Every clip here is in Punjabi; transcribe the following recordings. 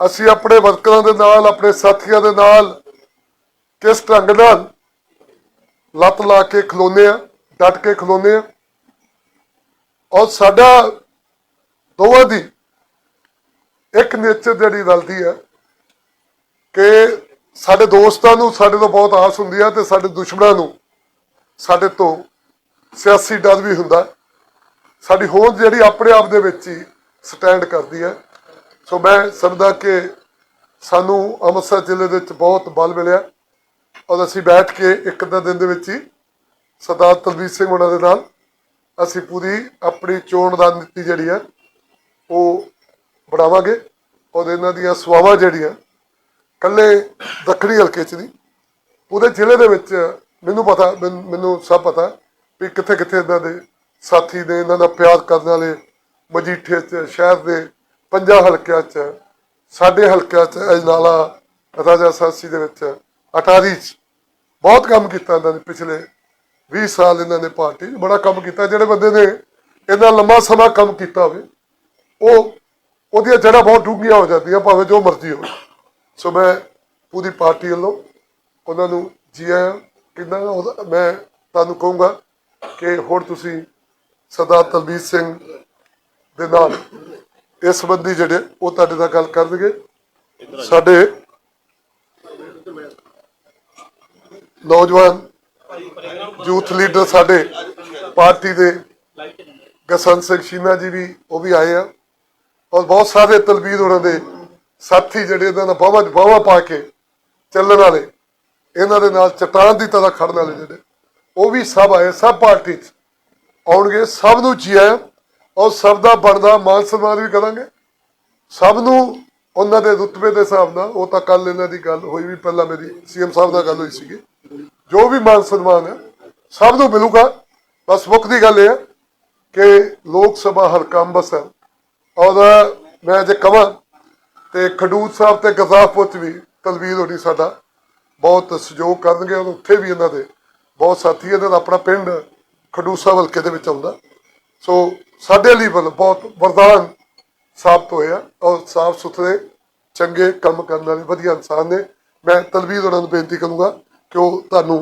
ਅਸੀਂ ਆਪਣੇ ਵਰਕਰਾਂ ਦੇ ਨਾਲ, ਆਪਣੇ ਸਾਥੀਆਂ ਦੇ ਨਾਲ ਕਿਸ ਢੰਗ ਨਾਲ ਲੱਤ ਲਾ ਕੇ ਖਲੋਨੇ ਆ, ਡਟ ਕੇ ਖਲੋਨੇ ਆ, ਔਰ ਸਾਡਾ ਦੋਵਾਂ ਦੀ ਇੱਕ ਨੇਚਰ ਜਿਹੜੀ ਰਲਦੀ ਹੈ ਕਿ ਸਾਡੇ ਦੋਸਤਾਂ ਨੂੰ ਸਾਡੇ ਤੋਂ ਬਹੁਤ ਆਸ ਹੁੰਦੀ ਹੈ ਤੇ ਸਾਡੇ ਦੁਸ਼ਮਣਾਂ ਨੂੰ ਸਾਡੇ ਤੋਂ ਸਿਆਸੀ ਡਰ ਵੀ ਹੁੰਦਾ ਸਾਡੀ ਹੋਂਦ ਜਿਹੜੀ ਆਪਣੇ ਆਪ ਦੇ ਵਿੱਚ ਹੀ ਸਟੈਂਡ ਕਰਦੀ ਹੈ। ਸੋ ਮੈਂ ਸਮਝਦਾ ਕਿ ਸਾਨੂੰ ਅੰਮ੍ਰਿਤਸਰ ਜ਼ਿਲ੍ਹੇ ਦੇ ਵਿੱਚ ਬਹੁਤ ਬਲ ਮਿਲਿਆ। ਔਰ ਅਸੀਂ ਬੈਠ ਕੇ ਇੱਕ ਅੱਧਾ ਦਿਨ ਦੇ ਵਿੱਚ ਹੀ ਸਰਦਾਰ ਤਲਵੀਰ ਸਿੰਘ ਉਹਨਾਂ ਦੇ ਨਾਲ ਅਸੀਂ ਪੂਰੀ ਆਪਣੀ ਚੋਣ ਰਣਨੀਤੀ ਜਿਹੜੀ ਹੈ ਉਹ ਬਣਾਵਾਂਗੇ। ਔਰ ਇਹਨਾਂ ਦੀਆਂ ਸਵਾਵਾਂ ਜਿਹੜੀਆਂ ਕੱਲੇ ਦੱਖਣੀ ਹਲਕੇ 'ਚ ਨਹੀਂ, ਪੂਰੇ ਜ਼ਿਲ੍ਹੇ ਦੇ ਵਿੱਚ ਮੈਨੂੰ ਪਤਾ, ਮੈਨੂੰ ਸਭ ਪਤਾ ਵੀ ਕਿੱਥੇ ਕਿੱਥੇ ਇਹਨਾਂ ਦੇ ਸਾਥੀ ਨੇ, ਇਹਨਾਂ ਦਾ ਪਿਆਰ ਕਰਨ ਵਾਲੇ ਮਜੀਠੇ 'ਚ, ਸ਼ਹਿਰ ਦੇ ਪੰਜਾਂ ਹਲਕਿਆਂ 'ਚ, ਸਾਡੇ ਹਲਕਿਆਂ 'ਚ ਅਜਨਾਲਾ ਰਾਜਾ ਸਾਸੀ ਦੇ ਵਿੱਚ ਅਟਾਰੀ 'ਚ ਬਹੁਤ ਕੰਮ ਕੀਤਾ ਇਹਨਾਂ ਨੇ ਪਿਛਲੇ 20 ਸਾਲ ਇਹਨਾਂ ਨੇ ਪਾਰਟੀ 'ਚ, ਬੜਾ ਕੰਮ ਕੀਤਾ। ਜਿਹੜੇ ਬੰਦੇ ਨੇ ਇੰਨਾ ਲੰਮਾ ਸਮਾਂ ਕੰਮ ਕੀਤਾ ਹੋਵੇ, ਉਹ ਉਹਦੀਆਂ ਜੜ੍ਹਾਂ ਬਹੁਤ ਡੂੰਘੀਆਂ ਹੋ ਜਾਂਦੀਆਂ, ਭਾਵੇਂ ਜੋ ਮਰਜ਼ੀ ਹੋਵੇ। ਸੋ ਮੈਂ ਪੂਰੀ ਪਾਰਟੀ ਵੱਲੋਂ ਉਹਨਾਂ ਨੂੰ ਜੀ ਆਇਆਂ, ਕਿੰਨਾ ਉਹਦਾ- ਮੈਂ ਤੁਹਾਨੂੰ ਕਹੂੰਗਾ ਕਿ ਹੁਣ ਤੁਸੀਂ ਸਰਦਾਰ ਤਲਬੀਰ ਸਿੰਘ ਦੇ ਨਾਲ ਇਸ ਸੰਬੰਧੀ ਜਿਹੜੇ ਉਹ ਤੁਹਾਡੇ ਨਾਲ ਗੱਲ ਕਰਨਗੇ। ਸਾਡੇ ਨੌਜਵਾਨ ਯੂਥ ਲੀਡਰ ਸਾਡੇ ਪਾਰਟੀ ਦੇ ਗਸਵੰਤ ਸਿੰਘ ਸ਼ੀਨਾ ਜੀ ਵੀ, ਉਹ ਵੀ ਆਏ ਆ। ਔਰ ਬਹੁਤ ਸਾਰੇ ਤਲਬੀਰ ਉਹਨਾਂ ਦੇ ਸਾਥੀ ਜਿਹੜੇ ਇਹਨਾਂ ਨਾਲ ਬਾਹਾਂ 'ਚ ਬਾਹਾਂ ਪਾ ਕੇ ਚੱਲਣ ਵਾਲੇ, ਇਹਨਾਂ ਦੇ ਨਾਲ ਚਟਾਨ ਦੀ ਤਰ੍ਹਾਂ ਖੜਨ ਵਾਲੇ ਜਿਹੜੇ, ਉਹ ਵੀ ਸਭ ਆਏ, ਸਭ ਪਾਰਟੀ 'ਚ ਆਉਣਗੇ, ਸਭ ਨੂੰ ਜੀ ਆਇਆਂ। ਔਰ ਸਭ ਦਾ ਬਣਦਾ ਮਾਨ ਸਨਮਾਨ ਵੀ ਕਰਾਂਗੇ। ਸਭ ਨੂੰ ਉਹਨਾਂ ਦੇ ਰੁਤਬੇ ਦੇ ਹਿਸਾਬ ਨਾਲ, ਉਹ ਤਾਂ ਕੱਲ ਇਹਨਾਂ ਦੀ ਗੱਲ ਹੋਈ ਵੀ ਪਹਿਲਾਂ ਮੇਰੀ ਸੀਐਮ ਸਾਹਿਬ ਨਾਲ ਗੱਲ ਹੋਈ ਸੀਗੀ। ਜੋ ਵੀ ਮਾਨ ਸਨਮਾਨ ਹੈ, ਸਭ ਨੂੰ ਮਿਲੂਗਾ। ਬਸ ਮੁੱਖ ਦੀ ਗੱਲ ਇਹ ਹੈ ਕਿ ਲੋਕ ਸਭਾ ਹਲਕਮ ਬਸ ਹੈ ਔਰ ਮੈਂ ਜੇ ਕਵਾਂ ਤੇ ਖਡੂਰ ਸਾਹਿਬ ਤੇ ਗਜ਼ਾਫਪੁਰ ਚ ਵੀ ਤਲਵੀਰ ਹੋਣੀ ਸਾਡਾ ਬਹੁਤ ਸਹਿਯੋਗ ਕਰਨਗੇ, ਔਰ ਉੱਥੇ ਵੀ ਇਹਨਾਂ ਦੇ ਬਹੁਤ ਸਾਥੀ, ਇਹਨਾਂ ਦਾ ਆਪਣਾ ਪਿੰਡ ਖਡੂਰ ਸਾਹਿਬ ਹਲਕੇ ਦੇ ਵਿੱਚ ਆਉਂਦਾ। ਸੋ ਸਾਡੇ ਲਈ ਮਤਲਬ ਬਹੁਤ ਵਰਦਾਨ ਸਾਬਤ ਹੋਇਆ ਔਰ ਸਾਫ਼ ਸੁਥਰੇ, ਚੰਗੇ ਕੰਮ ਕਰਨ ਵਾਲੇ ਵਧੀਆ ਇਨਸਾਨ ਨੇ। ਮੈਂ ਤਲਵੀਰ ਉਹਨਾਂ ਨੂੰ ਬੇਨਤੀ ਕਰੂੰਗਾ ਕਿ ਉਹ ਤੁਹਾਨੂੰ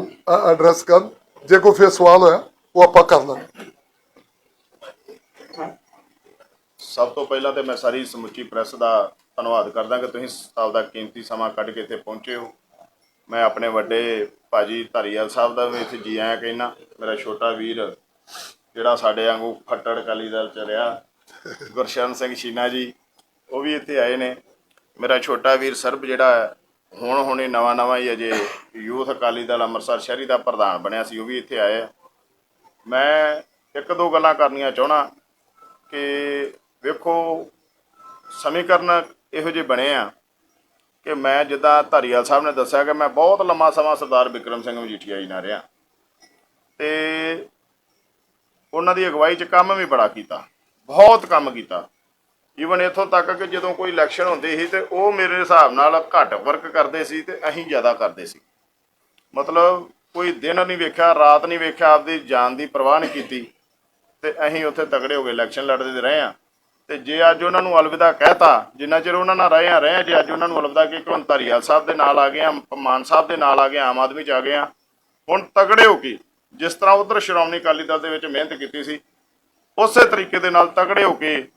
ਐਡਰੈਸ ਕਰਨ। ਜੇ ਕੋਈ ਫਿਰ ਸਵਾਲ ਹੋਇਆ, ਉਹ ਆਪਾਂ ਕਰ ਲਾਂਗੇ। ਸਭ ਤੋਂ ਪਹਿਲਾਂ ਤੇ ਮੈਂ ਸਾਰੀ ਸਮੁੱਚੀ ਪ੍ਰੈਸ ਦਾ ਧੰਨਵਾਦ ਕਰਦਾ ਕਿ ਤੁਸੀਂ ਆਪਦਾ ਕੀਮਤੀ ਸਮਾਂ ਕੱਢ ਕੇ ਇੱਥੇ ਪਹੁੰਚੇ ਹੋ। ਮੈਂ ਆਪਣੇ ਵੱਡੇ ਭਾਜੀ ਧਾਰੀਵਾਲ ਸਾਹਿਬ ਦਾ ਵੀ ਇੱਥੇ ਜੀ ਆਇਆਂ ਕਹਿਣਾ ਮੇਰਾ ਛੋਟਾ ਵੀਰ ਜਿਹੜਾ ਸਾਡੇ ਵਾਂਗੂ ਫੱਟੜ ਅਕਾਲੀ ਦਲ ਚ ਰਿਹਾ ਗੁਰਸ਼ਰਨ ਸਿੰਘ ਸ਼ੀਨਾ ਜੀ, ਉਹ ਵੀ ਇੱਥੇ ਆਏ ਨੇ। ਮੇਰਾ ਛੋਟਾ ਵੀਰ ਸਰਬ ਜਿਹੜਾ ਹੁਣ ਹੁਣੇ ਨਵਾਂ ਨਵਾਂ ਹੀ ਅਜੇ ਯੂਥ ਅਕਾਲੀ ਦਲ ਅੰਮ੍ਰਿਤਸਰ ਸ਼ਹਿਰੀ ਦਾ ਪ੍ਰਧਾਨ ਬਣਿਆ ਸੀ, ਉਹ ਵੀ ਇੱਥੇ ਆਏ ਮੈਂ ਇੱਕ ਦੋ ਗੱਲਾਂ ਕਰਨੀਆਂ ਚਾਹਣਾ ਕਿ ਵੇਖੋ, ਸਮੀਕਰਨ ਇਹੋ ਜਿਹੇ ਬਣੇ ਆ ਕਿ ਮੈਂ ਜਿੱਦਾਂ ਧਾਰੀਵਾਲ ਸਾਹਿਬ ਨੇ ਦੱਸਿਆ ਕਿ ਮੈਂ ਬਹੁਤ ਲੰਮਾ ਸਮਾਂ ਸਰਦਾਰ ਵਿਕਰਮ ਸਿੰਘ ਮਜੀਠੀਆ ਜੀ ਨਾਲ ਰਿਹਾ। ਤੇ ਉਹਨਾਂ ਦੀ ਅਗਵਾਈ 'ਚ ਕੰਮ ਵੀ ਬੜਾ ਕੀਤਾ। ਬਹੁਤ ਕੰਮ ਕੀਤਾ। ਈਵਨ ਇੱਥੋਂ ਤੱਕ ਕਿ ਜਦੋਂ ਕੋਈ ਇਲੈਕਸ਼ਨ ਹੁੰਦੀ ਸੀ ਤੇ ਉਹ ਮੇਰੇ ਹਿਸਾਬ ਨਾਲ ਘੱਟ ਵਰਕ ਕਰਦੇ ਸੀ ਤੇ ਅਸੀਂ ਜ਼ਿਆਦਾ ਕਰਦੇ ਸੀ। ਮਤਲਬ ਕੋਈ ਦਿਨ ਨਹੀਂ ਵੇਖਿਆ, ਰਾਤ ਨਹੀਂ ਵੇਖਿਆ, ਆਪਦੀ ਜਾਨ ਦੀ ਪਰਵਾਹ ਨਹੀਂ ਕੀਤੀ। ਤੇ ਅਸੀਂ ਉੱਥੇ ਤਗੜੇ ਹੋ ਗਏ ਇਲੈਕਸ਼ਨ ਲੜਦੇ ਰਹੇ ਆ ਤੇ ਜੇ ਅੱਜ ਉਹਨਾਂ ਨੂੰ ਅਲਵਿਦਾ ਕਹਿਤਾ, ਜਿੰਨਾ ਚਿਰ ਉਹਨਾਂ ਨਾਲ ਰਹੇ ਆ ਰਹੇ ਆ ਜੇ ਅੱਜ ਉਹਨਾਂ ਨੂੰ ਅਲਵਿਦਾ ਕਿ ਭਗਵੰਤ ਧਾਰੀਵਾਲ ਸਾਹਿਬ ਦੇ ਨਾਲ ਆ ਗਏ ਆ ਮਾਨ ਸਾਹਿਬ ਦੇ ਨਾਲ ਆ ਗਏ ਆਮ ਆਦਮੀ ਚ ਆ ਗਏ ਆ ਹੁਣ ਤਗੜੇ ਹੋ ਕੇ ਜਿਸ ਤਰ੍ਹਾਂ ਉਧਰ ਸ਼੍ਰੋਮਣੀ ਅਕਾਲੀ ਦਲ ਦੇ ਵਿੱਚ ਮਿਹਨਤ ਕੀਤੀ ਸੀ ਉਸੇ ਤਰੀਕੇ ਦੇ ਨਾਲ ਤਗੜੇ ਹੋ ਕੇ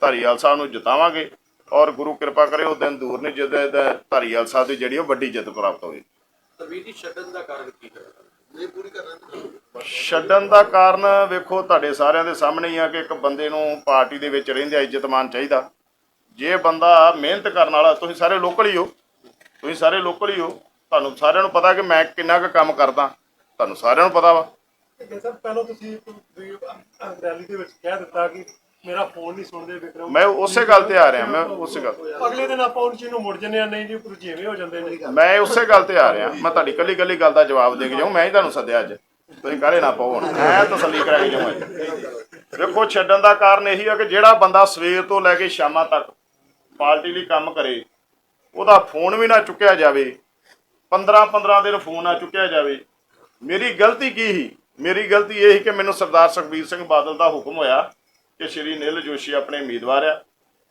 ਧਾਰੀਵਾਲ ਸਾਹਿਬ ਨੂੰ ਜਿਤਾਵਾਂਗੇ ਔਰ ਗੁਰੂ ਕਿਰਪਾ ਕਰੇ ਉਹ ਦਿਨ ਦੂਰ ਨਹੀਂ ਜਦੋਂ ਧਾਰੀਵਾਲ ਸਾਹਿਬ ਦੀ ਜਿਹੜੀ ਉਹ ਵੱਡੀ ਜਿੱਤ ਪ੍ਰਾਪਤ ਹੋਵੇ। ਛੱਡਣ ਦਾ ਕਾਰਨ ਕੀ ਹੈ? ਛੱਡਣ ਦਾ ਕਾਰਨ ਵੇਖੋ ਤੁਹਾਡੇ ਸਾਰਿਆਂ ਦੇ ਸਾਹਮਣੇ ਹੀ ਆ ਕਿ ਇੱਕ ਬੰਦੇ ਨੂੰ ਪਾਰਟੀ ਦੇ ਵਿੱਚ ਰਹਿੰਦਿਆਂ ਇੱਜ਼ਤ ਮਾਨ ਚਾਹੀਦਾ। ਜੇ ਬੰਦਾ ਮਿਹਨਤ ਕਰਨ ਵਾਲਾ ਤੁਸੀਂ ਸਾਰੇ ਲੋਕਲ ਹੀ ਹੋ। ਤੁਸੀਂ ਸਾਰੇ ਲੋਕਲ ਹੀ ਹੋ। ਤੁਹਾਨੂੰ ਸਾਰਿਆਂ ਨੂੰ ਪਤਾ ਕਿ ਮੈਂ ਕਿੰਨਾ ਕੁ ਕੰਮ ਕਰਦਾ। ਤੁਹਾਨੂੰ ਸਾਰਿਆਂ ਨੂੰ ਪਤਾ ਵਾ। ਕਿ ਸਰ ਪਹਿਲਾਂ ਤੁਸੀਂ ਵੀ ਰੈਲੀ ਦੇ ਵਿੱਚ ਕਹਿ ਦਿੱਤਾ ਕਿ ਮੇਰਾ ਫੋਨ ਨਹੀਂ ਸੁਣਦੇ ਵਿਕਰਮ ਮੈਂ ਉਸੇ ਗੱਲ ਤੇ ਆ ਰਿਹਾ ਮੈਂ ਉਸੇ ਗੱਲ। ਅਗਲੇ ਦਿਨ ਆਪਾਂ ਉਹ ਚੀਜ਼ ਨੂੰ ਮੁੜ ਜੰਨੇ ਆ ਨਹੀਂ ਜੀ ਰੁਝੇਵੇਂ ਹੋ ਜਾਂਦੇ ਨੇ। ਮੈਂ ਉਸੇ ਗੱਲ ਤੇ ਆ ਰਿਹਾ ਮੈਂ ਤੁਹਾਡੀ ਕੱਲੀ ਕੱਲੀ ਗੱਲ ਦਾ ਜਵਾਬ ਦੇ ਕੇ ਜਾਉਂ ਮੈਂ ਹੀ ਤੁਹਾਨੂੰ ਸੱਦਿਆ ਅੱਜ। ਤੁਸੀਂ ਕਾਹਲੇ ਨਾ ਪਾਓ ਹੁਣ? ਮੈਂ ਤਸੱਲੀ ਕਰਾ ਕੇ ਜਾਵਾਂ ਵੇਖੋ ਛੱਡਣ ਦਾ ਕਾਰਨ ਇਹੀ ਆ ਕਿ ਜਿਹੜਾ ਬੰਦਾ ਸਵੇਰ ਤੋਂ ਲੈ ਕੇ ਸ਼ਾਮਾਂ ਤੱਕ ਪਾਰਟੀ ਲਈ ਕੰਮ ਕਰੇ ਉਹਦਾ ਫੋਨ ਵੀ ਨਾ ਚੁੱਕਿਆ ਜਾਵੇ 15 15 ਦਿਨ ਫੋਨ ਨਾ ਚੁੱਕਿਆ ਜਾਵੇ ਮੇਰੀ ਗਲਤੀ ਕੀ ਸੀ? ਮੇਰੀ ਗਲਤੀ ਇਹ ਸੀ ਕਿ ਮੈਨੂੰ ਸਰਦਾਰ ਸੁਖਬੀਰ ਸਿੰਘ ਬਾਦਲ ਦਾ ਹੁਕਮ ਹੋਇਆ ਕਿ ਸ਼੍ਰੀ ਨਿਲ ਜੋਸ਼ੀ ਆਪਣੇ ਉਮੀਦਵਾਰ ਆ।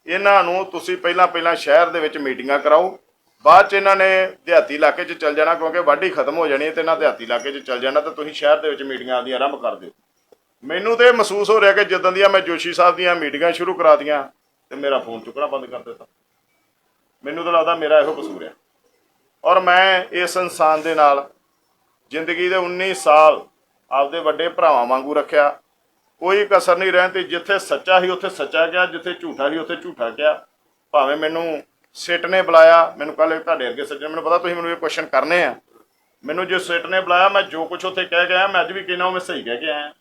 ਇਹਨਾਂ ਨੂੰ ਤੁਸੀਂ ਪਹਿਲਾਂ ਪਹਿਲਾਂ ਸ਼ਹਿਰ ਦੇ ਵਿੱਚ ਮੀਟਿੰਗਾਂ ਕਰਾਓ। ਬਾਅਦ ਚ ਇਹਨਾਂ ਨੇ ਦਿਹਾਤੀ ਇਲਾਕੇ 'ਚ ਚੱਲ ਜਾਣਾ ਕਿਉਂਕਿ ਵਾਢੀ ਖਤਮ ਹੋ ਜਾਣੀ ਹੈ ਤੇ ਇਹਨਾਂ ਦਿਹਾਤੀ ਇਲਾਕੇ 'ਚ ਚੱਲ ਜਾਣਾ ਤਾਂ ਤੁਸੀਂ ਸ਼ਹਿਰ ਦੇ ਵਿੱਚ ਮੀਟਿੰਗਾਂ ਆਦੀਆਂ ਆਰੰਭ ਕਰ ਦਿਓ। ਮੈਨੂੰ ਤੇ ਇਹ ਮਹਿਸੂਸ ਹੋ ਰਿਹਾ ਕਿ ਜਦੋਂ ਦੀਆਂ ਮੈਂ ਜੋਸ਼ੀ ਸਾਹਿਬ ਦੀਆਂ ਮੀਟਿੰਗਾਂ ਸ਼ੁਰੂ ਕਰਾਤੀਆਂ ਤੇ ਮੇਰਾ ਫੋਨ ਚੁੱਕਣਾ ਬੰਦ ਕਰ ਦਿੱਤਾ। ਮੈਨੂੰ ਤਾਂ ਲੱਗਦਾ ਮੇਰਾ ਇਹੋ ਕਸੂਰ ਹੈ ਔਰ ਮੈਂ ਇਸ ਇਨਸਾਨ ਦੇ ਨਾਲ ਜ਼ਿੰਦਗੀ ਦੇ 19 ਸਾਲ ਆਪਦੇ ਵੱਡੇ ਭਰਾਵਾਂ ਵਾਂਗੂ ਰੱਖਿਆ। ਕੋਈ ਕਸਰ ਨਹੀਂ ਰਹਿਣ ਤੇ ਜਿੱਥੇ ਸੱਚਾ ਸੀ ਉੱਥੇ ਸੱਚਾ ਕਿਹਾ ਜਿੱਥੇ ਝੂਠਾ ਸੀ ਉੱਥੇ ਝੂਠਾ ਕਿਹਾ ਭਾਵੇਂ ਮੈਨੂੰ ਸਿੱਟ ਨੇ ਬੁਲਾਇਆ, ਮੈਨੂੰ ਕੱਲ ਤੁਹਾਡੇ ਅੱਗੇ ਸੱਜਣ, ਮੈਨੂੰ ਪਤਾ ਤੁਸੀਂ ਮੈਨੂੰ ਇਹ ਕੁਐਸਚਨ ਕਰਨੇ ਆ। ਮੈਨੂੰ ਜੇ ਸਿੱਟ ਨੇ ਬੁਲਾਇਆ, ਮੈਂ ਜੋ ਕੁਝ ਉੱਥੇ ਕਹਿ ਗਿਆ ਮੈਂ ਅੱਜ ਵੀ ਕਹਿਣਾ ਉਹ ਮੈਂ ਸਹੀ ਕਹਿ ਕੇ ਆਇਆ।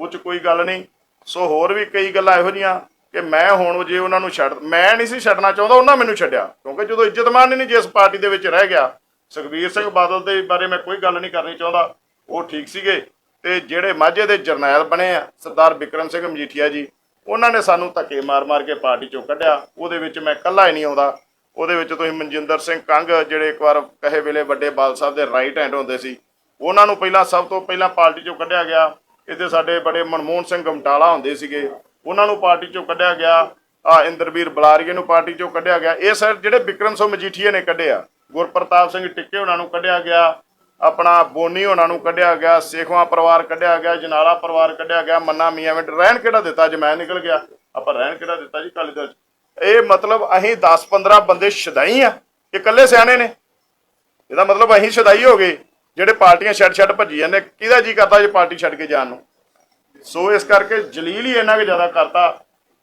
ਉਹ ਚ ਕੋਈ ਗੱਲ ਨਹੀਂ। ਸੋ ਹੋਰ ਵੀ ਕਈ ਗੱਲਾਂ ਇਹੋ ਜੀਆਂ ਕਿ ਮੈਂ ਹੁਣ ਜੇ ਉਹਨਾਂ ਨੂੰ ਛੱਡ, ਮੈਂ ਨਹੀਂ ਸੀ ਛੱਡਣਾ ਚਾਹੁੰਦਾ, ਉਹਨਾਂ ਮੈਨੂੰ ਛੱਡਿਆ। ਕਿਉਂਕਿ ਜਦੋਂ ਇੱਜ਼ਤਮਾਨ ਹੀ ਨਹੀਂ ਜਿਸ ਪਾਰਟੀ ਦੇ ਵਿੱਚ ਰਹਿ ਗਿਆ ਸੁਖਬੀਰ ਸਿੰਘ ਬਾਦਲ ਦੇ ਬਾਰੇ ਮੈਂ ਕੋਈ ਗੱਲ ਨਹੀਂ ਕਰਨੀ ਚਾਹੁੰਦਾ। ਉਹ ਠੀਕ ਸੀਗੇ ਤੇ ਜਿਹੜੇ ਮਾਝੇ ਦੇ ਜਰਨੈਲ ਬਣੇ ਆ, ਸਰਦਾਰ ਵਿਕਰਮ ਸਿੰਘ ਮਜੀਠੀਆ ਜੀ, ਉਹਨਾਂ ਨੇ ਸਾਨੂੰ ਧੱਕੇ ਮਾਰ-ਮਾਰ ਕੇ ਪਾਰਟੀ ਚੋਂ ਕੱਢਿਆ। ਉਹਦੇ ਵਿੱਚ ਮੈਂ ਇਕੱਲਾ ਹੀ ਨਹੀਂ ਆਉਂਦਾ। ਉਹਦੇ ਵਿੱਚ ਤੁਸੀਂ ਮਨਜਿੰਦਰ ਸਿੰਘ ਕੰਗ, ਜਿਹੜੇ ਇੱਕ ਵਾਰ ਕਹੇ ਵੇਲੇ ਵੱਡੇ ਬਾਲ ਸਾਹਿਬ ਦੇ ਰਾਈਟ ਹੈਂਡ ਹੁੰਦੇ ਸੀ, ਉਹਨਾਂ ਨੂੰ ਪਹਿਲਾਂ ਸਭ ਤੋਂ ਪਹਿਲਾਂ ਪਾਰਟੀ ਚੋਂ ਕੱਢਿਆ ਗਿਆ। ਇੱਥੇ ਸਾਡੇ ਬੜੇ ਮਨਮੋਹਨ ਸਿੰਘ ਗਮਟਾਲਾ ਹੁੰਦੇ ਸੀਗੇ, ਉਹਨਾਂ ਨੂੰ ਪਾਰਟੀ ਚੋਂ ਕੱਢਿਆ ਗਿਆ। ਆ ਇੰਦਰਵੀਰ ਬਲਾਰੀਏ ਨੂੰ ਪਾਰਟੀ ਚੋਂ ਕੱਢਿਆ ਗਿਆ। ਇਹ ਸਰ ਜਿਹੜੇ ਵਿਕਰਮ ਸਿੰਘ ਮਜੀਠੀਏ ਨੇ ਕੱਢਿਆ ਗੁਰਪ੍ਰਤਾਪ ਸਿੰਘ ਟਿੱਕੇ ਉਹਨਾਂ ਨੂੰ ਕੱਢਿਆ ਗਿਆ, ਆਪਣਾ ਬੋਨੀ ਉਹਨਾਂ ਨੂੰ ਕੱਢਿਆ ਗਿਆ, ਸੇਖਵਾ ਪਰਿਵਾਰ ਕੱਢਿਆ ਗਿਆ, ਜਨਾਲਾ ਪਰਿਵਾਰ ਕੱਢਿਆ ਗਿਆ, ਮੰਨਾ ਮੀਆਂ ਵਿੱਚ ਰਹਿਣ ਕਿਹੜਾ ਦਿੱਤਾ ਜੇ ਮੈਂ ਨਿਕਲ ਗਿਆ? ਆਪਾਂ ਰਹਿਣ ਕਿਹੜਾ ਦਿੱਤਾ ਜੀ ਕਾਲੀ ਦਲ 'ਚ? ਇਹ ਮਤਲਬ ਅਸੀਂ 10 15 ਬੰਦੇ ਸ਼ਦਾਈ ਆ, ਇਹ ਇਕੱਲੇ ਸਿਆਣੇ ਨੇ। ਇਹਦਾ ਮਤਲਬ ਅਸੀਂ ਸ਼ਦਾਈ ਹੋ ਗਏ, ਜਿਹੜੇ ਪਾਰਟੀਆਂ ਛੱਡ ਛੱਡ ਭੱਜੀ ਜਾਂਦੇ, ਕਿਹਦਾ ਜੀ ਕਰਦਾ ਜੇ ਪਾਰਟੀ ਛੱਡ ਕੇ ਜਾਣ ਨੂੰ? ਸੋ ਇਸ ਕਰਕੇ ਜਲੀਲ ਹੀ ਇੰਨਾ ਕੁ ਜ਼ਿਆਦਾ ਕਰਤਾ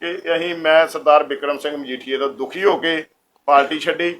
ਕਿ ਅਸੀਂ, ਮੈਂ ਸਰਦਾਰ ਵਿਕਰਮ ਸਿੰਘ ਮਜੀਠੀਏ ਦਾ ਦੁਖੀ ਹੋ ਕੇ ਪਾਰਟੀ ਛੱਡੀ।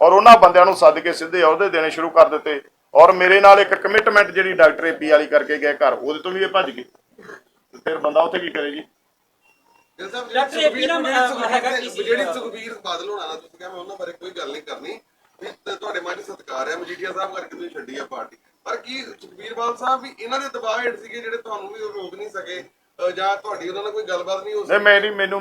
ਔਰ ਉਹਨਾਂ ਬੰਦਿਆਂ ਨੂੰ ਸੱਦ ਕੇ ਸਿੱਧੇ ਅਹੁਦੇ ਦੇਣੇ ਸ਼ੁਰੂ ਕਰ ਦਿੱਤੇ। ਔਰ ਮੇਰੇ ਨਾਲ ਇੱਕ ਕਮਿਟਮੈਂਟ ਜਿਹੜੀ ਡਾਕਟਰ ਏਪੀ ਵਾਲੀ ਕਰਕੇ ਗਏ ਘਰ ਉਹਦੇ ਤੋਂ ਵੀ ਇਹ ਭੱਜ ਗਏ। ਫਿਰ ਬੰਦਾ ਉੱਥੇ ਕੀ ਕਰੇ ਜੀ? ਡਾਕਟਰ ਏਪੀ ਹੈਗਾ? ਜਿਹੜੀ ਸੁਖਬੀਰ ਬਾਦਲ ਹੋਣਾ ਨਾ ਤੁਸੀਂ ਕਹਿੰਦੇ ਮੈਂ ਉਹਨਾਂ ਬਾਰੇ ਕੋਈ ਗੱਲ ਨਹੀਂ ਕਰਨੀ। ਤੁਹਾਡੇ ਮਨ 'ਚ ਸਤਿਕਾਰ ਹੈ ਮਜੀਠੀਆ ਸਾਹਿਬ ਕਰਕੇ ਤੁਸੀਂ ਛੱਡੀ ਆ ਪਾਰਟੀ। ਪਰ ਕੀ ਸੁਖਬੀਰ ਬਾਦਲ ਸਾਹਿਬ ਵੀ ਇਹਨਾਂ ਦੇ ਦਬਾਅ ਹੇਠ ਸੀਗੇ ਜਿਹੜੇ ਤੁਹਾਨੂੰ ਵੀ ਰੋਕ ਨਹੀਂ ਸਕੇ ਜਾਂ ਤੁਹਾਡੀ ਉਹਨਾਂ ਨਾਲ ਕੋਈ ਗੱਲਬਾਤ ਨਹੀਂ ਹੋ ਸਕੀ? ਮੈਨੂੰ ਮੈਨੂੰ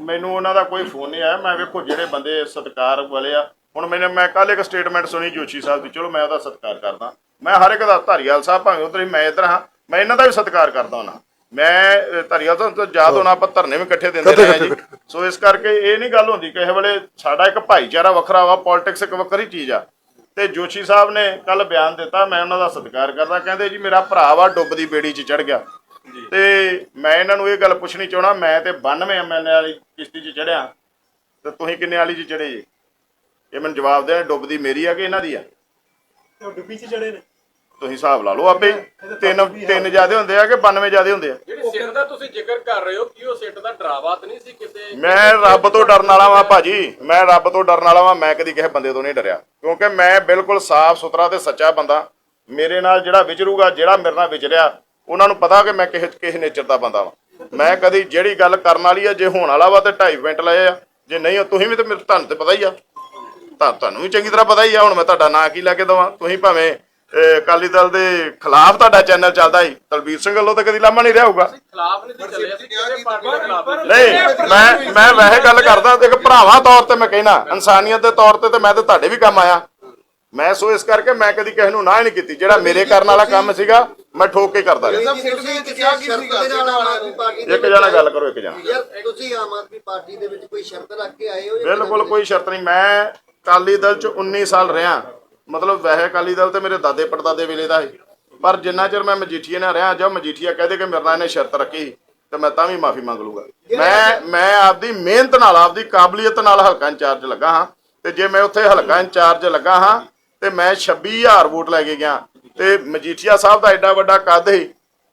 ਮੈਨੂੰ ਉਹਨਾਂ ਦਾ ਕੋਈ ਫੋਨ ਨਹੀਂ ਆਇਆ। ਮੈਂ ਵੇਖੋ ਜਿਹੜੇ ਬੰਦੇ ਸਤਿਕਾਰ ਵਾਲੇ ਆ ਹੁਣ ਮੈਨੇ ਮੈਂ ਕੱਲ ਇੱਕ ਸਟੇਟਮੈਂਟ ਸੁਣੀ ਜੋਸ਼ੀ ਸਾਹਿਬ ਦੀ ਚਲੋ ਮੈਂ ਉਹਦਾ ਸਤਿਕਾਰ ਕਰਦਾ। ਮੈਂ ਹਰ ਇੱਕ ਦਾ ਧਾਰੀਵਾਲ ਸਾਹਿਬ ਭਾਵੇਂ ਉਧਰ ਹੀ ਮੈਂ ਇੱਧਰ ਹਾਂ ਮੈਂ ਇਹਨਾਂ ਦਾ ਵੀ ਸਤਿਕਾਰ ਕਰਦਾ ਹਾਂ ਮੈਂ ਧਾਰੀਵਾਲ ਸਾਹਿਬ ਤੋਂ ਯਾਦ ਹੋਣਾ ਆਪਾਂ ਧਰਨੇ ਵੀ ਇਕੱਠੇ ਦਿੰਦੇ ਰਹੇ ਹਾਂ ਜੀ। ਸੋ ਇਸ ਕਰਕੇ ਇਹ ਨਹੀਂ ਗੱਲ ਹੁੰਦੀ ਕਿਸੇ ਵੇਲੇ ਸਾਡਾ ਇੱਕ ਭਾਈਚਾਰਾ ਵੱਖਰਾ ਵਾ ਪੋਲਿਟਿਕਸ ਇੱਕ ਵੱਖਰੀ ਚੀਜ਼ ਆ। ਤੇ ਜੋਸ਼ੀ ਸਾਹਿਬ ਨੇ ਕੱਲ ਬਿਆਨ ਦਿੱਤਾ ਮੈਂ ਉਹਨਾਂ ਦਾ ਸਤਿਕਾਰ ਕਰਦਾ ਕਹਿੰਦੇ ਜੀ ਮੇਰਾ ਭਰਾ ਵਾ ਡੁੱਬਦੀ ਬੇੜੀ 'ਚ ਚੜ ਗਿਆ। ਤੇ ਮੈਂ ਇਹਨਾਂ ਨੂੰ ਇਹ ਗੱਲ ਪੁੱਛਣੀ ਚਾਹਣਾ ਮੈਂ ਤੇ 92 ਐਮਐਲਏ ਵਾਲੀ ਕਿਸ਼ਤੀ 'ਚ ਚੜਿਆ ਤੇ ਤੁਸੀਂ ਕਿੰਨੇ ਵਾਲੀ 'ਚ ਚੜੇ ਜੀ? ਇਹ ਮੈਨੂੰ ਜਵਾਬ ਦੇਣ ਡੁੱਬਦੀ ਮੇਰੀ ਆ ਕਿ ਇਹਨਾਂ ਦੀ ਆ? ਤੇ ਉਹ ਡੁੱਬੀ ਚ ਜੜੇ ਨੇ। ਤੁਸੀਂ ਹਿਸਾਬ ਲਾ ਲਓ ਆਪੇ। ਤਿੰਨ ਤਿੰਨ ਜਿਆਦੇ ਹੁੰਦੇ ਆ ਕਿ 92 ਜਿਆਦੇ ਹੁੰਦੇ ਆ? ਜਿਹੜੀ ਸਿੱਟ ਦਾ ਤੁਸੀਂ ਜ਼ਿਕਰ ਕਰ ਰਹੇ ਹੋ ਕੀ ਉਹ ਸਿੱਟ ਦਾ ਡਰਾਵਾ ਤਾਂ ਨਹੀਂ ਸੀ ਕਿਤੇ? ਮੈਂ ਰੱਬ ਤੋਂ ਡਰਨ ਵਾਲਾ ਵਾਂ ਭਾਜੀ। ਮੈਂ ਰੱਬ ਤੋਂ ਡਰਨ ਵਾਲਾ ਵਾਂ ਮੈਂ ਕਦੀ ਕਿਸੇ ਬੰਦੇ ਤੋਂ ਨਹੀਂ ਡਰਿਆ। ਕਿਉਂਕਿ ਮੈਂ ਬਿਲਕੁਲ ਸਾਫ਼ ਸੁਥਰਾ ਤੇ ਸੱਚਾ ਬੰਦਾ। ਮੇਰੇ ਨਾਲ ਜਿਹੜਾ ਵਿਚਰੂਗਾ ਜਿਹੜਾ ਮੇਰੇ ਨਾਲ ਵਿਚਰਿਆ ਉਹਨਾਂ ਨੂੰ ਪਤਾ ਕਿ ਮੈਂ ਕਿਸੇ ਕਿਸੇ ਨੇਚਰ ਦਾ ਬੰਦਾ ਵਾਂ। ਮੈਂ ਕਦੀ ਜਿਹੜੀ ਗੱਲ ਕਰਨ ਵਾਲੀ ਆ ਜੇ ਹੋਣ ਵਾਲਾ ਵਾ ਤੇ 2.5 ਮਿੰਟ ਲਏ ਆ। ਜੇ ਨਹੀਂ ਤੁਸੀਂ ਵੀ ਤੇ ਮੇਰੇ ਤੁਹਾਨੂੰ ਤੇ ਪਤਾ ਹੀ ਆ। ਤਾਂ ਤੁਹਾਨੂੰ ਵੀ ਚੰਗੀ ਤਰ੍ਹਾਂ ਪਤਾ ਹੀ ਆ ਹੁਣ ਮੈਂ ਤੁਹਾਡਾ ਨਾਂ ਕੀ ਲੈ ਕੇ ਦਵਾਂ ਤੁਸੀਂ ਭਾਵੇਂ ਅਕਾਲੀ ਦਲ ਦੇ ਖਿਲਾਫ ਤੁਹਾਡਾ ਚੈਨਲ ਚੱਲਦਾ ਸੀ ਤਲਬੀਰ ਸਿੰਘ ਵੱਲੋਂ ਤਾਂ ਕਦੀ ਲਾਮਾ ਨਹੀਂ ਰਿਹਾ ਹੋਊਗਾ ਖਿਲਾਫ ਨਹੀਂ ਮੈਂ ਮੈਂ ਵੈਸੇ ਗੱਲ ਕਰਦਾ ਦੇਖ ਭਰਾਵਾਂ ਤੌਰ ਤੇ ਮੈਂ ਕਹਿਣਾ ਇਨਸਾਨੀਅਤ ਦੇ ਤੌਰ ਤੇ ਤੇ ਮੈਂ ਤੇ ਤੁਹਾਡੇ ਵੀ ਕੰਮ ਆਇਆ ਮੈਂ ਸੋ ਇਸ ਕਰਕੇ ਮੈਂ ਕਦੀ ਕਿਸੇ ਨੂੰ ਨਾ ਹੀ ਨਹੀਂ ਕੀਤੀ ਜਿਹੜਾ ਮੇਰੇ ਕਰਨ ਵਾਲਾ ਕੰਮ ਸੀਗਾ ਮੈਂ ਠੋਕ ਕੇ ਕਰਦਾ ਰਿਹਾ ਇੱਕ ਜਣਾ ਗੱਲ ਕਰੋ ਇੱਕ ਜਣਾ ਯਾਰ ਤੁਸੀਂ ਆਮ ਆਦਮੀ ਪਾਰਟੀ ਦੇ ਵਿੱਚ ਕੋਈ ਸ਼ਰਤ ਰੱਖ ਕੇ ਆਏ ਹੋ ਜਾਂ ਬਿਲਕੁਲ ਕੋਈ ਸ਼ਰਤ ਨਹੀਂ ਮੈਂ ਅਕਾਲੀ ਦਲ ਚ 19 ਸਾਲ ਰਿਹਾ। ਮਤਲਬ ਵੈਸੇ ਅਕਾਲੀ ਦਲ ਤੇ ਮੇਰੇ ਦਾਦੇ ਪੜਦਾਦੇ ਵੇਲੇ ਦਾ ਸੀ। ਪਰ ਜਿੰਨਾ ਚਿਰ ਮੈਂ ਮਜੀਠੀਏ ਨਾਲ ਰਿਹਾ ਜਾਂ ਮਜੀਠੀਆ ਕਹਦੇ ਕਿ ਮੇਰੇ ਨਾਲ ਇਹਨੇ ਸ਼ਰਤ ਰੱਖੀ ਤੇ ਮੈਂ ਤਾਂ ਵੀ ਮਾਫੀ ਮੰਗ ਲੂਗਾ ਮੈਂ ਮੈਂ ਆਪਦੀ ਮਿਹਨਤ ਨਾਲ, ਆਪਦੀ ਕਾਬਲੀਅਤ ਨਾਲ ਹਲਕਾ ਇੰਚਾਰਜ ਲੱਗਾ ਹਾਂ। ਤੇ ਜੇ ਮੈਂ ਉੱਥੇ ਹਲਕਾ ਇੰਚਾਰਜ ਲੱਗਾ ਹਾਂ, ਤੇ ਮੈਂ 26000 ਵੋਟ ਲੈ ਕੇ ਗਿਆ। ਤੇ ਮਜੀਠੀਆ ਸਾਹਿਬ ਦਾ ਐਡਾ ਵੱਡਾ ਕੱਦ ਸੀ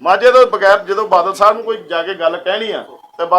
ਮਾਝੇ ਤੋਂ ਬਗੈਰ ਜਦੋਂ ਬਾਦਲ ਸਾਹਿਬ ਨੂੰ ਕੋਈ ਜਾ ਕੇ ਗੱਲ ਕਹਿਣੀ ਆ, ਤੇ ਬਾਦਲ